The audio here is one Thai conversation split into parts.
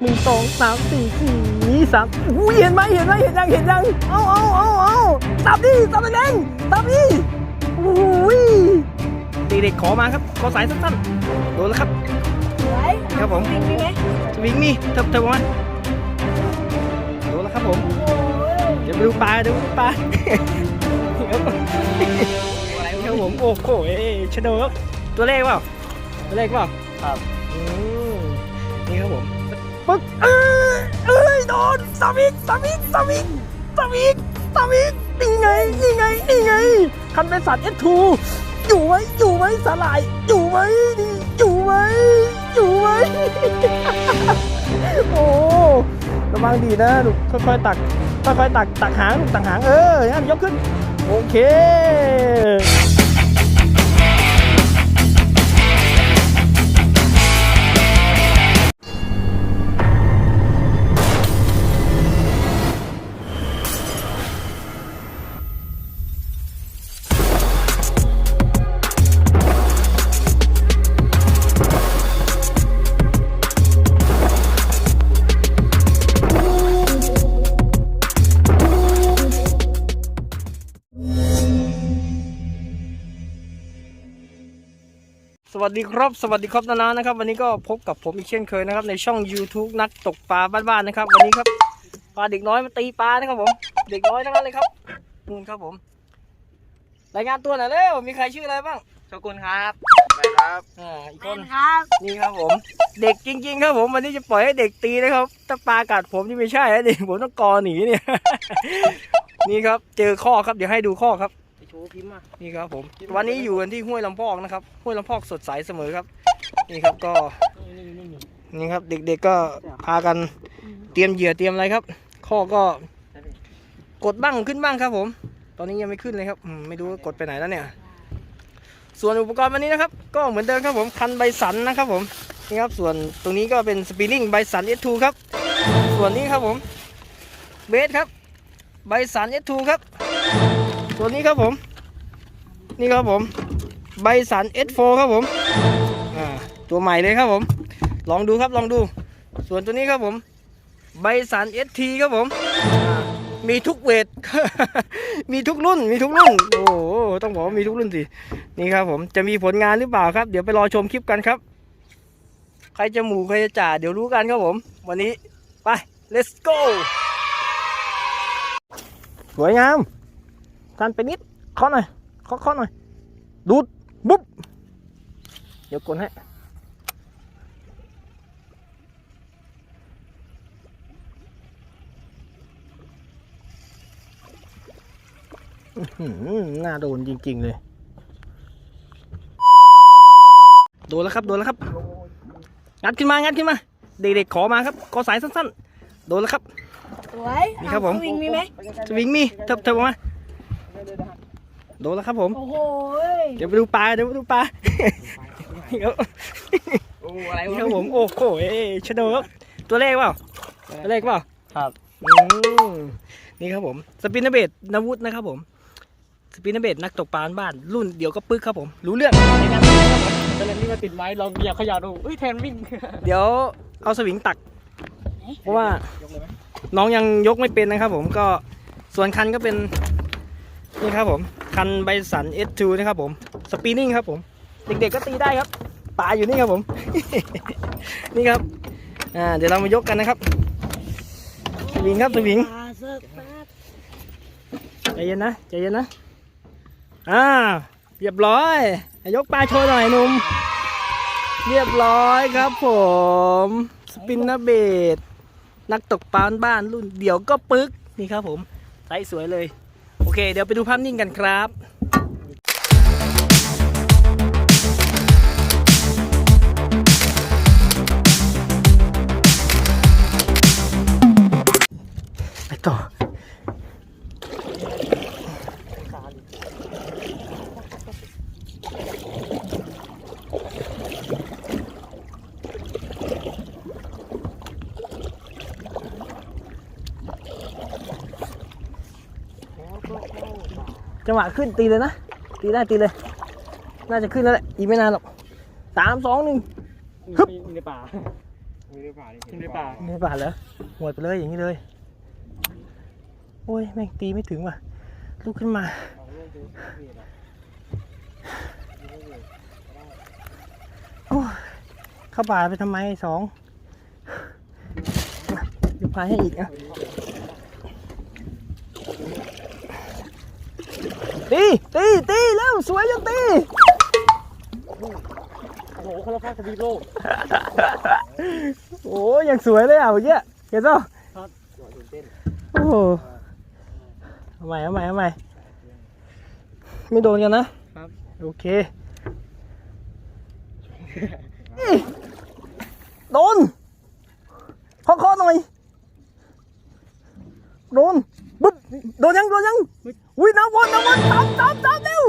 หนึ่งสองสามสี่สี่สามอุ้ยเห็นไหมเห็นไหมเห็นยังเห็นยังเอาเอาเอาเอาตับดิตับแรงๆตับดิอุ้ยเด็กๆขอมาครับ ขอสายสั้นๆ โดนแล้วครับสวยครับผมวิ่งมีไหมสวิงนี่เถิบเถิบออกมาโดนแล้วครับผมโอ้ยเดี๋ยวไปดูปลาเดี๋ยวไปดูปลาครับครับผมโอ้โหชะโดครับตัวเลขเปล่าตัวเลขเปล่าครับอืมนี่ครับผม ปึ๊บเอ้ยเอ้ยโดนสามิกสามิกสามิกสามิกสามิกนี่ไงนี่ไงนี่ไง คันเป็นสัตว์เอทูอยู่ไหมอยู่ไหมสลาย อยู่ไหมนี่อยู่ไหมอยู่ไหมโอ้ระวังดีนะลูกค่อยๆตักค่อยๆตักตักหางลูกตักหางเอออย่างนั้นยกขึ้น โอเค วัสดีครับ สวัสดีครับนานานะครับ วันนี้ก็พบกับผมอีกเช่นเคยนะครับ ในช่อง YouTube นักตกปลาบ้านๆนะครับ วันนี้ครับปลาเด็กน้อยมาตีปลานะครับผมเด็กน้อยทั้งนั้นเลยครับนู่นครับผม รายงานตัวหน่อยเร็วมีใครชื่ออะไรบ้างโชกุนครับไปครับอ่าอีกแมคนนครับนี่ครับผม เด็กจริง ๆ ครับผมวันนี้จะปล่อยให้เด็กตีนะครับถ้าปลากัดผมนี่ไม่ใช่นะเด็กผมต้องกอหนีเนี่ย นี่ครับ เจอข้อครับเดี๋ยวให้ดูข้อครับ ไปโชว์พิมพ์มา นี่ครับผม วันนี้อยู่กันที่ห้วยลำพอกนะครับ ห้วยลำพอกสดใสเสมอครับ นี่ครับก็นี่ครับเด็กๆก็พากันเตรียมเหยื่อเตรียมอะไรครับ ข้อก็กดบ้างขึ้นบ้างครับผม ตอนนี้ยังไม่ขึ้นเลยครับอืมไม่รู้ว่ากดไปไหนแล้วเนี่ย ส่วนอุปกรณ์วันนี้นะครับ ก็เหมือนเดิมครับผมคันใบสันนะครับผมนี่ครับส่วนตรงนี้ก็เป็นสปินนิ่งใบสัน S2 ครับ ส่วนนี้ครับผมเบสครับ ใบสัน S2 ครับ ส่วนนี้ครับผม นี่ครับผมใบสัน S4 ครับผมตัวใหม่เลยครับผม ลองดูครับลองดู ส่วนตัวนี้ครับผมใบสัน ST ครับผม มีทุกเวท มีทุกรุ่น มีทุกรุ่น โอ้โห ต้องบอกว่ามีทุกรุ่นสิ นี่ครับผม จะมีผลงานหรือเปล่าครับ เดี๋ยวไปรอชมคลิปกันครับ ใครจะหมู่ใครจะจ่า เดี๋ยวรู้กันครับผม วันนี้ ไป let's go สวยงามทันไปนิดเคาหน่อย เคาะเคาะหน่อย ดูดบุ๊บ เดี๋ยวกดให้อื้อหือน่าโดนจริง ๆ เลย โดนแล้วครับ โดนแล้วครับ งัดขึ้นมา งัดขึ้นมา เด็กๆขอมาครับ ขอสายสั้นๆ โดนแล้วครับสวยนี่ครับผมวิ่งมีไหมสวิงมีเถิบเถิบออกมา โดนแล้วครับผม โอ้โหยเดี๋ยวไปดูปลา เดี๋ยวไปดูปลานี่ครับโอ้อะไรนี่วะครับผม โอ้โหชะโดครับ ตัวเลขเปล่า ตัวเลขเปล่าครับอืมนี่ครับผม สปินเนอร์เบดนวุฒินะครับผม สปินเนอร์เบดนักตกปลาบ้าน รุ่นเดียวก็ปึ๊กครับผม รู้เรื่องในการตกครับผมตอนนี้มาติดไม้ลองเหยียบขยะดูเอ้ยแทนวิ่งเดี๋ยวเอาสวิงตัก เพราะว่า ยกเลยไหมน้องยังยกไม่เป็นนะครับผมก็ส่วนคันก็เป็น นี่ครับผม คันใบสัน S2 นะครับผม สปีนิ่งครับผม เด็กๆก็ตีได้ครับปลาอยู่นี่ครับผม นี่ครับ อ่า เดี๋ยวเรามายกกันนะครับ สวิงครับสวิงใจเย็นนะใจเย็นนะ อ่า เรียบร้อย ยกปลาโชว์หน่อยนุ่ม เรียบร้อยครับผม สปินนะเบดนักตกปลาบ้านรุ่นเดี๋ยวก็ปึ๊กนี่ครับผมไซส์สวยเลย เคเดี๋ยวไปดูภาพนิ่งกันครับไปต่อ จังหวะขึ้นตีเลยนะ ตีได้ตีเลย น่าจะขึ้นแล้วแหละ อีกไม่นานหรอกสามสองหนึ่งฮึบในป่าขึ้นในป่าขึ้นในป่าไม่บาดเหรอหวดไปเลยอย่างนี้เลย โอ้ยแม่งตีไม่ถึงว่ะ ลุกขึ้นมา โอ้ยเข้าป่าไปทำไมสองเดี๋ยวพายให้อีกอะ ตีตีตีแล้วสวยจังตีโอ้โหเขาละพาคดีโลกโอ้ยยังสวยเลยอะเมื่อกี้เห็นป่ะตื่นเต้นโอ้โหเอาใหม่เอาใหม่เอาใหม่ไม่โดนกันนะครับโอเคนี่โดนเคาะเคาะหน่อยโดน บึ๊บโดนยังโดนยังอุ้ยน้ำวนน้ำวนซ้ำซ้ำซ้ำเร็ว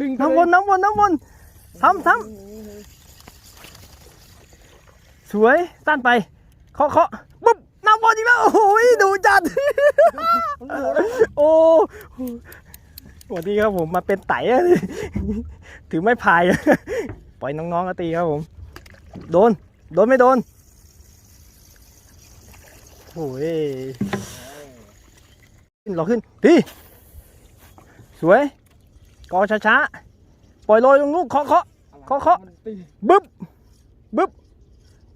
ดึงน้ำวนน้ำวนน้ำวนซ้ำซ้ำสวยตั้นไปเคาะเคาะบึ๊บน้ำวนอีกแล้วโอ้ยดูจัดโอ้สวัสดีครับผมมาเป็นไต่อะถือไม้พายอะปล่อยน้องๆก็ตีครับผม โดน โดนไม่โดนโอ้ย ขึ้นรอขึ้นตีสวยกอช้าๆปล่อยลอยลงลูกเคาะเคาะเคาะเคาะบึ๊บบึ๊บ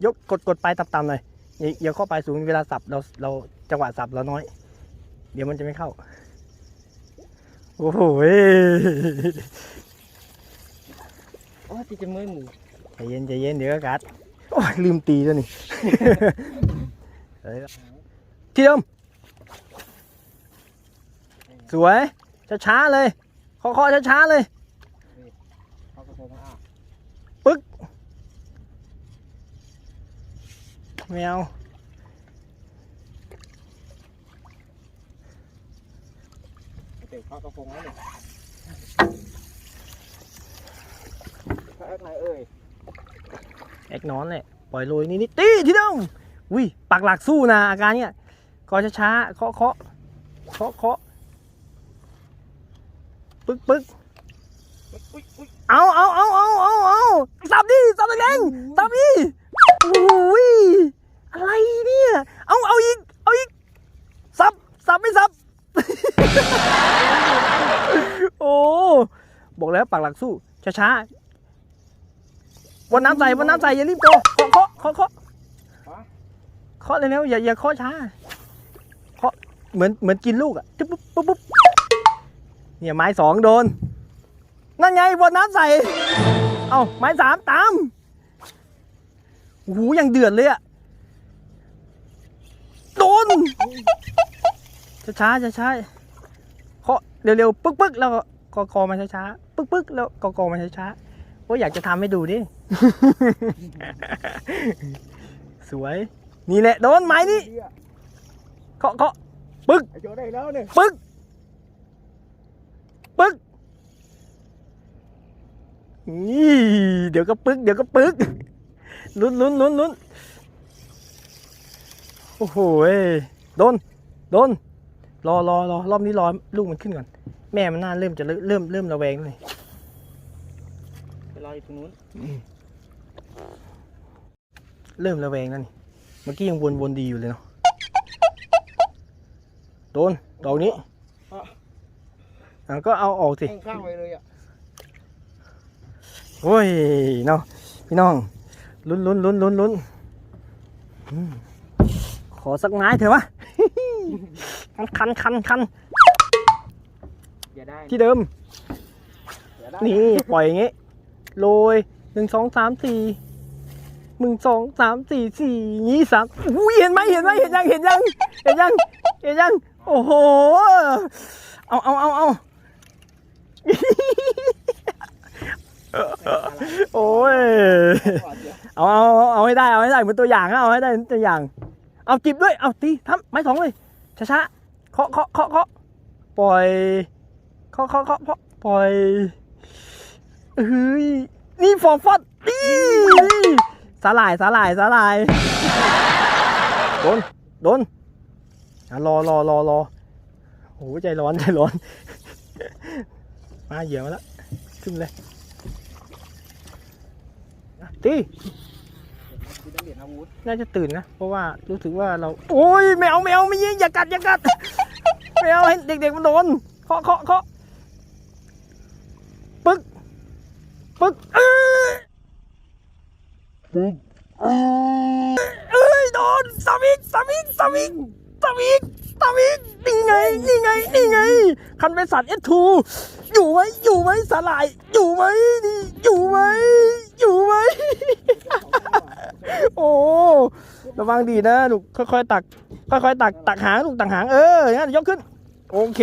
ยกกดกดไปต่ำๆหน่อยอย่าอย่าเข้าไปสูงเวลาสับเราเราจังหวะสับเราน้อย เดี๋ยวมันจะไม่เข้า โอ้โหเว้ยโอ้ตีจะมึนใจเย็นใจเย็นเดี๋ยวก็กัดโอ้ยลืมตีแล้วนี่เฮ้ยที่เดิม สวย ช้าๆเลยเคาะๆช้าๆเลยเขากระโปรงอะแมวเตะเขากระโปรงแล้วเนี่ยเขาอะไรเอ่ยแอกนอนเลยปล่อยโรยนี่นี่ตีที่เดิมอุ้ยปักหลักสู้นะอาการเนี้ยก็ช้าๆเคาะเคาะเคาะเคาะ ปึ๊กปึ๊กอุ้ยอุ้ยเอาเอาเอาเอาเอาเอาสับดิสับแรงๆสับดิโอ้ยอะไรเนี่ย เอาเอาอีกเอาอีกสับสับไม่สับ โอ้บอกแล้วปักหลักสู้ช้าๆวันน้ำใส่วันน้ำใส่อย่ารีบโกเคาะเคาะเคาะเคาะเคาะเลยแล้วอย่าอย่าเคาะช้าเคาะเหมือนเหมือนกินลูกอะปุ๊บปุ๊บปุ๊บ เนี่ยไม้สองโดน นั่นไงบนน้ำใส่ เอาไม้สามตามโอ้โหยังเดือดเลยอะโดนช้าช้าช้าช้าๆเคาะเร็วๆปึ๊กปึ๊กแล้วก็กอกอมาช้าช้าๆปึ๊กปึ๊กแล้วกอกอมาช้าช้าๆโอ้ยอยากจะทำให้ดูดิ สวย นี่แหละโดนไม้นี่เคาะเคาะไอ้โจได้แล้วเนี่ยปึ๊ก ปึ๊กนี่เดี๋ยวก็ปึ๊กเดี๋ยวก็ปึ๊กลุ้นลุ้นลุ้นลุ้นโอ้โหเอ้ยโดนโดนรอรอรอรอบนี้รอลูกมันขึ้นก่อน แม่มันน่าเริ่มจะเริ่มเริ่มเริ่มระแวงเลยไปรออยู่ตรงนู้นเริ่มระแวงแล้วนี่เมื่อกี้ยังวนวนๆดีอยู่เลยเนาะโดนดอกนี้ อะก็เอาออกสิข้างๆไปเลยอะโอ้ยเนาะพี่น้องลุ้นลุ้นลุ้นลุ้นลุ้นอืมขอสักไม้เถอะวะคันคันคันคันอย่าได้ที่เดิมอย่าได้นี่ปล่อยอย่างงี้โรยหนึ่งสองสามสี่หนึ่งสองสามสี่สี่ยี่สามอุ้ยเห็นไหมเห็นไหมเห็นยังเห็นยังเห็นยังเห็นยังโอ้โหเอาเอาเอาเอา โอ้ย เอาเอาเอาให้ได้เอาให้ได้เหมือนตัวอย่างนะเอาให้ได้เหมือนตัวอย่าง เอาจิบด้วย เอาตีทำไม้สองเลยช้าๆเคาะเคาะเคาะเคาะปล่อยเคาะเคาะเคาะเคาะปล่อยเฮ้ยนี่ฟอร์ฟอดนี่สาหร่ายสาหร่ายสาหร่ายโดนโดนรอรอรอรอโอ้ใจร้อนใจร้อน มาเหยื่อมาแล้วขึ้นเลยตีน่าจะตื่นนะ เพราะว่ารู้สึกว่าเรา โอ้ยไม่เอาไม่เอาไม่ยิงอย่ากัดอย่ากัดไม่เอาให้เด็กๆมันโดนเคาะเคาะเคาะปึ๊กปึ๊กเอ้ยปึ๊กเอ้ยโดนสามิกสามิกสามิกสามิ กสามิกนี่ไง นี่ไง นี่ไง คันเป็นสัตว์เอสทูอยู่ไหมอยู่ไหมสาล่าย อยู่ไหมนี่อยู่ไหมอยู่ไหม โอ้ระวังดีนะลูกค่อยๆ ตัก ค่อยๆ ตัก ตักหางลูกตักหาง เอองั้นยกขึ้น โอเค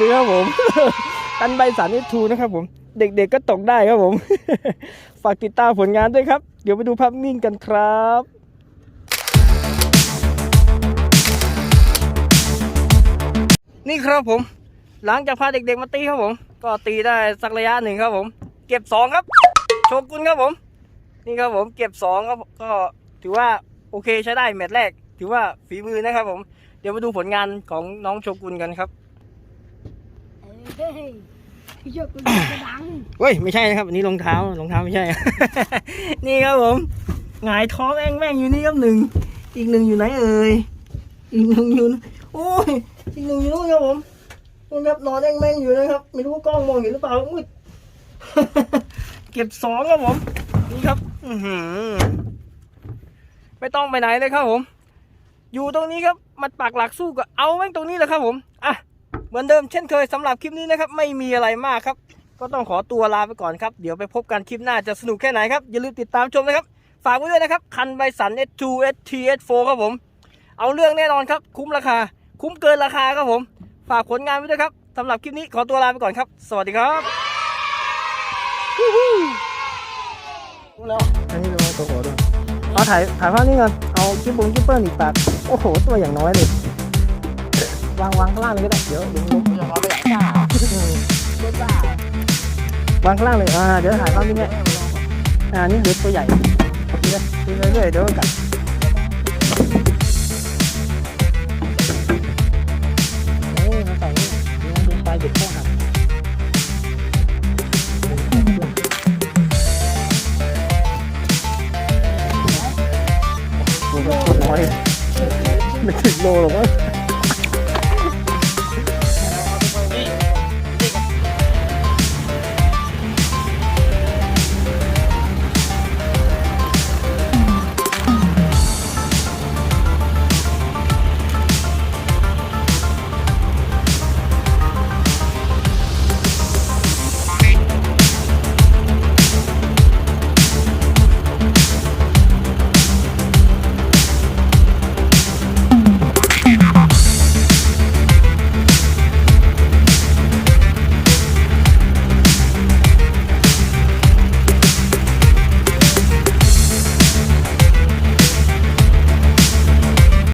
ดีครับผม กันใบสันนิทูนะครับผม เด็กๆ ก็ตกได้ครับผม ฝากติดตามผลงานด้วยครับ เดี๋ยวไปดูภาพนิ่งกันครับ นี่ครับผม หลังจากพาเด็กๆมาตีครับผม ก็ตีได้สักระยะหนึ่งครับผม เก็บสองครับ โชกุนครับผม นี่ครับผมเก็บสองครับก็ถือว่าโอเคใช้ได้แมตช์แรก ถือว่าฝีมือนะครับผม เดี๋ยวมาดูผลงานของน้องโชกุนกันครับเฮ้ยพี่ชอบกูจะดังเฮ้ยไม่ใช่นะครับอันนี้รองเท้ารองเท้าไม่ใช่ นี่ครับผมหงายท้องแองแม่งอยู่นี่ครับหนึ่งอีกหนึ่งอยู่ไหนเอ่ยอีกหนึ่งอยู่นโอ้ย อีกหนึ่งอยู่นู่นครับผมนู่นครับนอนแองแม่งอยู่นะครับ ไม่รู้กล้องมองเห็นหรือเปล่ามืดเก็บสองครับผม นี่ครับออืไม่ต้องไปไหนเลยครับผม อยู่ตรงนี้ครับมันปักหลักสู้ก็เอาแม่งตรงนี้แหละครับผมอะเหมือนเดิมเช่นเคยสำหรับคลิปนี้นะครับ ไม่มีอะไรมากครับ ก็ต้องขอตัวลาไปก่อนครับ เดี๋ยวไปพบกันคลิปหน้าจะสนุกแค่ไหนครับ อย่าลืมติดตามชมนะครับ ฝากไว้ด้วยนะครับ คันใบสัน S2 ST S4 ครับผม เอาเรื่องแน่นอนครับ คุ้มราคา คุ้มเกินราคาครับผม ฝากผลงานไว้ด้วยครับสำหรับคลิปนี้ขอตัวลาไปก่อนครับ สวัสดีครับแล้วอันนี้เราตัวหัวด้วยเอาถ่ายถ่ายภาพนี้ก่อนเอาจิ๊บบงจิ๊บเปิ้ลอีกปากโอ้โห ตัวอย่างน้อยเลยวางวางข้างล่างเลยก็ได้เดี๋ยวเดี๋ยวลบอย่ามาไปไหนจ้าเจ้าจ้าวางข้างล่างเลยอ่าเดี๋ยวถ่ายภาพนี้เนี่ยอ่านี่เด็กตัวใหญ่นี่นะนี่เรื่อยๆเดี๋ยวมันกัด ไม่ถึงโลหรอกวะ